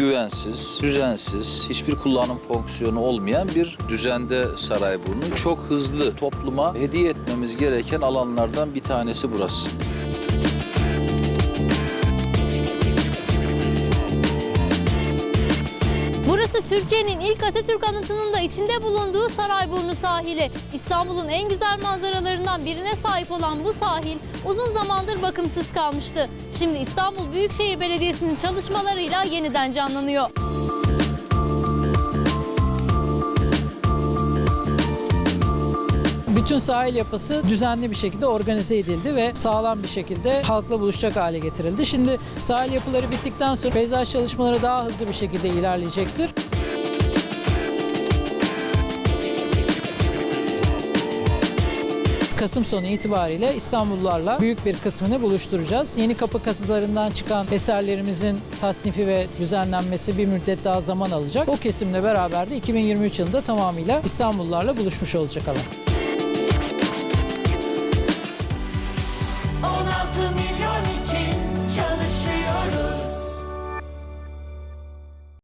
güvensiz, düzensiz, hiçbir kullanım fonksiyonu olmayan bir düzende Sarayburnu. Çok hızlı topluma hediye etmemiz gereken alanlardan bir tanesi burası. Burası Türkiye'nin ilk Atatürk anıtının da içinde bulunduğu Sarayburnu sahili. İstanbul'un en güzel manzaralarından birine sahip olan bu sahil uzun zamandır bakımsız kalmıştı. Şimdi İstanbul Büyükşehir Belediyesi'nin çalışmalarıyla yeniden canlanıyor. Bütün sahil yapısı düzenli bir şekilde organize edildi ve sağlam bir şekilde halkla buluşacak hale getirildi. Şimdi sahil yapıları bittikten sonra peyzaj çalışmaları daha hızlı bir şekilde ilerleyecektir. Kasım sonu itibariyle İstanbullularla büyük bir kısmını buluşturacağız. Yeni kapı kasılarından çıkan eserlerimizin tasnifi ve düzenlenmesi bir müddet daha zaman alacak. O kesimle beraber de 2023 yılında tamamıyla İstanbullularla buluşmuş olacak alan.